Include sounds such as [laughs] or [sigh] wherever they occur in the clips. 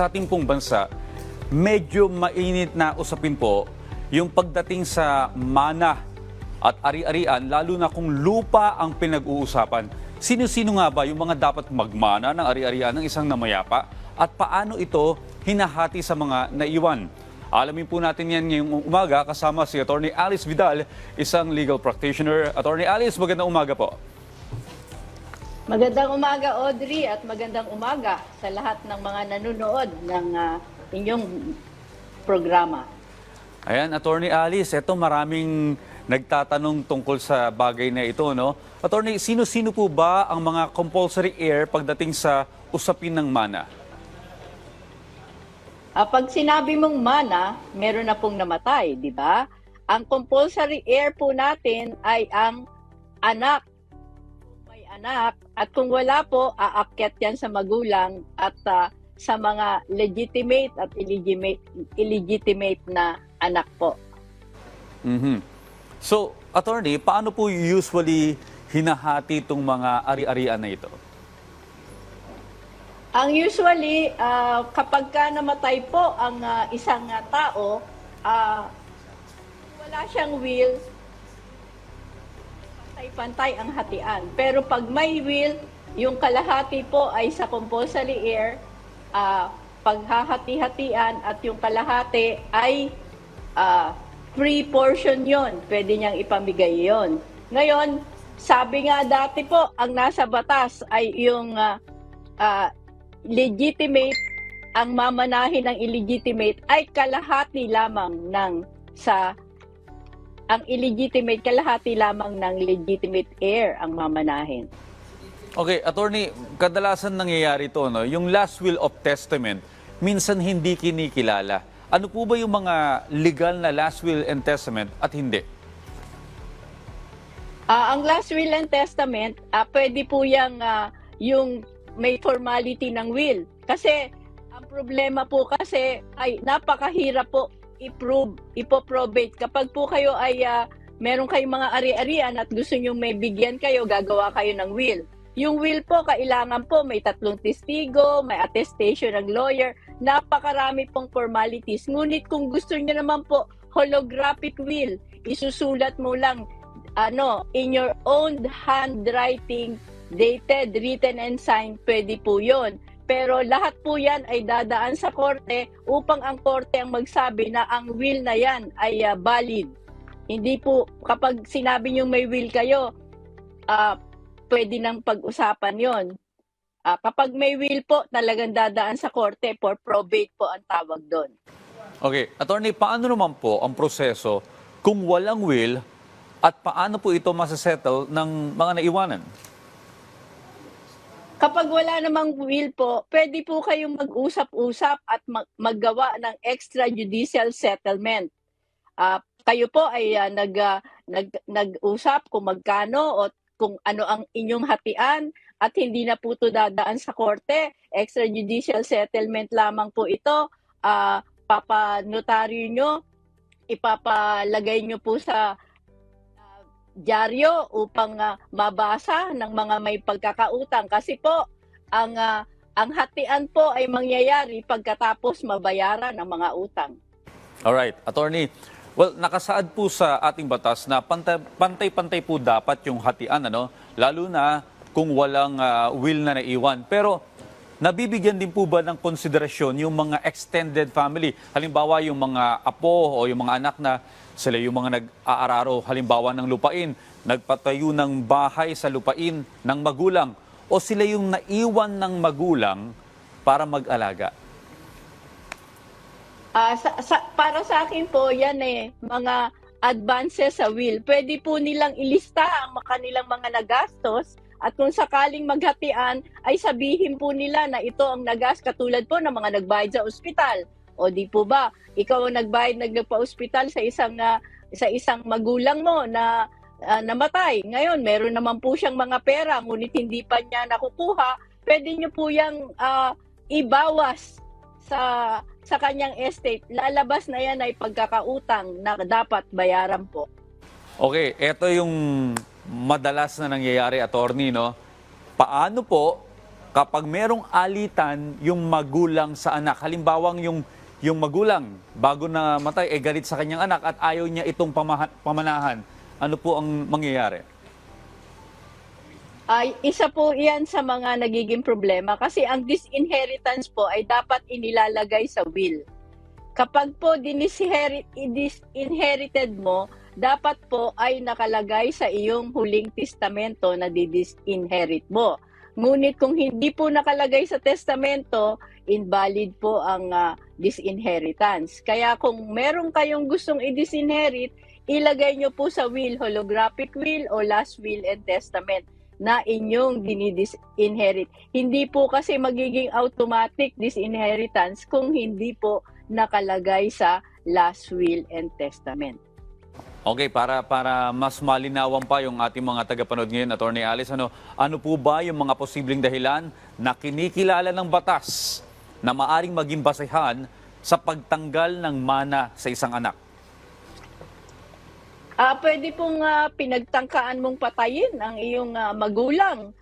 sa ating pong bansa, medyo mainit na usapin po yung pagdating sa mana at ari-arian, lalo na kung lupa ang pinag-uusapan. Sino-sino nga ba yung mga dapat magmana ng ari-arian ng isang namayapa at paano ito hinahati sa mga naiwan? Alamin po natin yan ngayong umaga kasama si Attorney Alice Vidal, isang legal practitioner. Attorney Alice, magandang umaga po. Magandang umaga, Audrey, at magandang umaga sa lahat ng mga nanonood ng ah, inyong programa. Ayan, Attorney Alice, eto maraming nagtatanong tungkol sa bagay na ito, no? Attorney, sino-sino po ba ang mga compulsory heir pagdating sa usapin ng mana? Ah, pag sinabi mong mana, meron na pong namatay, di ba? Ang compulsory heir po natin ay ang anak. Anak, at kung wala po, aakyat yan sa magulang at ah, sa mga legitimate at illegitimate, illegitimate na anak po. Mhm. So, Attorney, paano po usually hinahati itong mga ari-arian na ito? Ang usually, ah, kapag ka namatay po ang ah, isang ah, tao, ah, wala siyang will, pantay-pantay ang hatian. Pero pag may will, yung kalahati po ay sa compulsory heir, ah, paghahati-hatian at yung kalahati ay ah, free portion yon Pwede niyang ipamigay yon Ngayon, sabi nga dati po, ang nasa batas ay yung ah, ah, legitimate ang mamanahin ng illegitimate ay kalahati lamang ng sa ang illegitimate kalahati lamang ng legitimate heir ang mamanahin. Okay, Attorney, kadalasan nangyayari ito, no? Yung last will of testament, minsan hindi kinikilala. Ano po ba yung mga legal na last will and testament at hindi? Ah, ang last will and testament, ah, pwede po yung, ah, yung may formality ng will. Kasi ang problema po kasi ay napakahirap po i-prove, ipoprobate. Kapag po kayo ay ah, meron kayong mga ari-arian at gusto nyo may bigyan kayo, gagawa kayo ng will. Yung will po, kailangan po may tatlong testigo, may attestation ng lawyer, napakarami pong formalities. Ngunit kung gusto niyo naman po holographic will, isusulat mo lang ano, in your own handwriting, dated, written, and signed, pwede po yun. Pero lahat po yan ay dadaan sa korte upang ang korte ang magsabi na ang will na yan ay ah, valid. Hindi po, kapag sinabi nyo may will kayo, ah, pwede nang pag-usapan yon. Ah, kapag may will po, talagang dadaan sa korte for probate po ang tawag doon. Okay, Attorney, paano naman po ang proseso kung walang will at paano po ito masasettle ng mga naiwanan? Kapag wala namang will po, pwede po kayong mag-usap-usap at mag- maggawa ng extrajudicial settlement. Ah, kayo po ay ah, nag, ah, nag, nag-usap kung magkano o kung ano ang inyong hatian at hindi na po ito dadaan sa korte. Extrajudicial settlement lamang po ito. Ah, papanotaryo nyo, ipapalagay nyo po sa dyaryo upang ah, mabasa ng mga may pagkakautang kasi po ang ah, ang hatian po ay mangyayari pagkatapos mabayaran ng mga utang. Alright, Attorney, well, nakasaad po sa ating batas na pantay- pantay-pantay po dapat yung hatian, ano? lalo na kung walang ah, will na naiwan. Pero nabibigyan din po ba ng konsiderasyon yung mga extended family? Halimbawa, yung mga apo o yung mga anak na sila yung mga nag-aararo, halimbawa ng lupain, nagpatayo ng bahay sa lupain ng magulang, o sila yung naiwan ng magulang para mag-alaga. Ah, sa, sa- para sa akin po, yan eh, mga advances sa will. Pwede po nilang ilista ang kanilang mga nagastos at kung sakaling maghatian, ay sabihin po nila na ito ang nagas katulad po ng mga nagbayad sa ospital. O di po ba, ikaw ang nagbayad nagpa-ospital sa isang ah, sa isang magulang mo na ah, namatay. Ngayon, meron naman po siyang mga pera, ngunit hindi pa niya nakukuha. Pwede niyo po yang ah, ibawas sa sa kanyang estate, lalabas na yan ay pagkakautang na dapat bayaran po. Okay, ito yung madalas na nangyayari, attorney, no? Paano po kapag merong alitan yung magulang sa anak. Halimbawang yung yung magulang bago na matay eh galit sa kanyang anak at ayaw niya itong pamanahan. Ano po ang mangyayari? ay isa po iyan sa mga nagiging problema kasi ang disinheritance po ay dapat inilalagay sa will. Kapag po disinherited mo, dapat po ay nakalagay sa iyong huling testamento na didisinherit mo. Ngunit kung hindi po nakalagay sa testamento, invalid po ang ah, disinheritance. Kaya kung meron kayong gustong i-disinherit, ilagay nyo po sa will, holographic will o last will and testament na inyong dinidisinherit. Hindi po kasi magiging automatic disinheritance kung hindi po nakalagay sa last will and testament. Okay, para para mas malinawan pa yung ating mga tagapanood ngayon, Attorney Alice, ano ano po ba yung mga posibleng dahilan na kinikilala ng batas na maaring maging basehan sa pagtanggal ng mana sa isang anak? Ah, pwede pong ah, pinagtangkaan mong patayin ang iyong ah, magulang.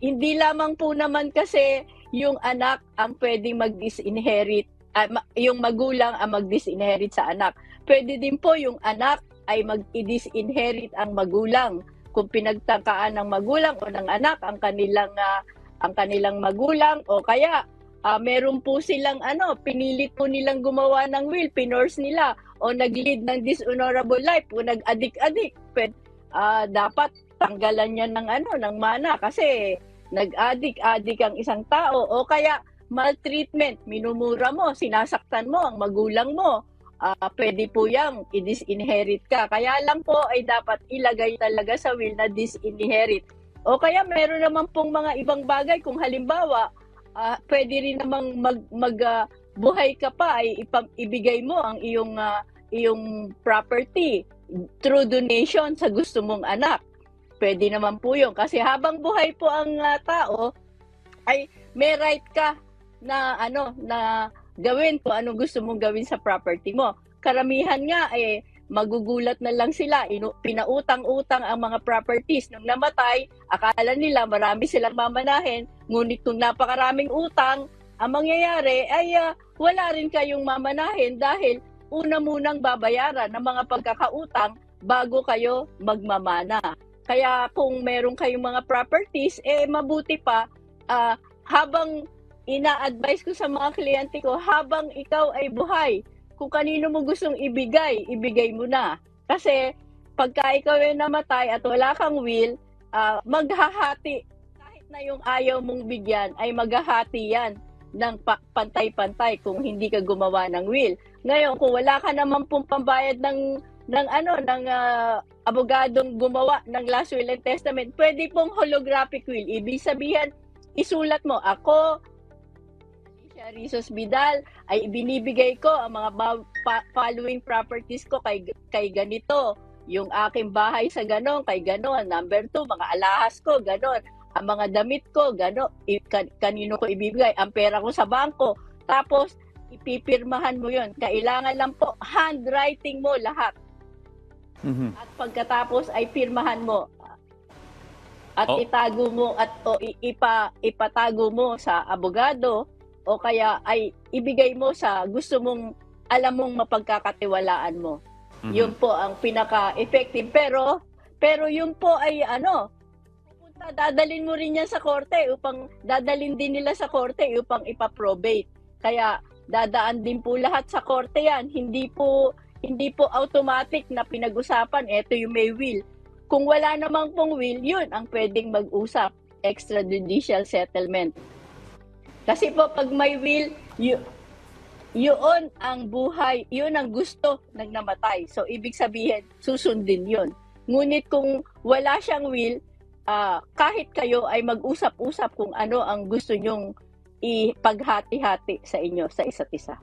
Hindi lamang po naman kasi yung anak ang pwedeng mag-disinherit, ah, yung magulang ang mag-disinherit sa anak. Pwede din po yung anak ay mag-disinherit ang magulang. Kung pinagtangkaan ng magulang o ng anak ang kanilang ah, ang kanilang magulang o kaya ah, meron po silang ano, pinilit po nilang gumawa ng will, pinors nila o nag-lead ng dishonorable life o nag-adik-adik, ah, dapat tanggalan niya ng ano, ng mana kasi nag-adik-adik ang isang tao o kaya maltreatment, minumura mo, sinasaktan mo ang magulang mo. Ah, pwede po yang i-disinherit ka. Kaya lang po ay dapat ilagay talaga sa will na disinherit. O kaya meron naman pong mga ibang bagay kung halimbawa ah, pwede rin namang mag, mag ah, buhay ka pa ay ipa- ibigay mo ang iyong ah, iyong property through donation sa gusto mong anak. Pwede naman po 'yon kasi habang buhay po ang ah, tao ay may right ka na ano na gawin kung ano gusto mong gawin sa property mo. Karamihan nga eh magugulat na lang sila, inu- pinautang-utang ang mga properties. Nung namatay, akala nila marami silang mamanahin, ngunit kung napakaraming utang, ang mangyayari ay ah, wala rin kayong mamanahin dahil una munang babayaran ng mga pagkakautang bago kayo magmamana. Kaya kung meron kayong mga properties, eh mabuti pa ah, habang ina-advise ko sa mga kliyente ko, habang ikaw ay buhay, kung kanino mo gustong ibigay, ibigay mo na. Kasi pagka ikaw ay namatay at wala kang will, ah, maghahati. Kahit na yung ayaw mong bigyan, ay maghahati yan ng pa- pantay-pantay kung hindi ka gumawa ng will. Ngayon, kung wala ka naman pong pambayad ng ng ano ng ah, abogadong gumawa ng last will and testament, pwede pong holographic will. Ibig sabihin, isulat mo, ako, Rizos Vidal, ay binibigay ko ang mga following properties ko kay, kay ganito. Yung aking bahay sa ganon, kay ganon. Number two, mga alahas ko, ganon. Ang mga damit ko, ganon. I- kan- kanino ko ibibigay? Ang pera ko sa bangko. Tapos, ipipirmahan mo yon. Kailangan lang po, handwriting mo lahat. Mhm. At pagkatapos ay pirmahan mo. At Oh. itago mo at o ipa, ipatago mo sa abogado o kaya ay ibigay mo sa gusto mong alam mong mapagkakatiwalaan mo. Mhm. Yun po ang pinaka-effective. Pero, pero yun po ay ano, pupunta, dadalin mo rin yan sa korte upang, dadalin din nila sa korte upang ipaprobate. Kaya, dadaan din po lahat sa korte yan. Hindi po, hindi po automatic na pinag-usapan, eto yung may will. Kung wala namang pong will, yun ang pwedeng mag-usap. Extrajudicial settlement. Kasi po, pag may will, y- yun ang buhay, yun ang gusto ng namatay. So, ibig sabihin, susundin yun. Ngunit kung wala siyang will, ah, kahit kayo ay mag-usap-usap kung ano ang gusto nyong ipaghati-hati sa inyo, sa isa't isa.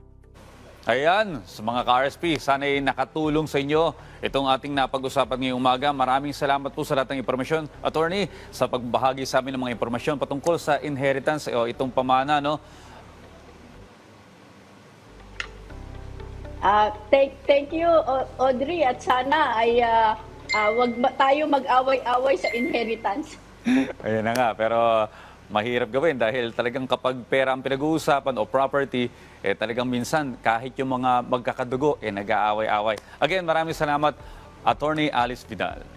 Ayan, sa mga ka-RSP, sana'y nakatulong sa inyo itong ating napag-usapan ngayong umaga. Maraming salamat po sa lahat ng impormasyon, attorney, sa pagbahagi sa amin ng mga impormasyon patungkol sa inheritance o itong pamana, no? Ah, thank, thank you, Au- Audrey, at sana ay ah, ah, wag tayo mag-away-away sa inheritance. [laughs] Ayan na nga, pero mahirap gawin dahil talagang kapag pera ang pinag-uusapan o property, eh talagang minsan kahit yung mga magkakadugo, eh nag-aaway-away. Again, maraming salamat, Attorney Alice Vidal.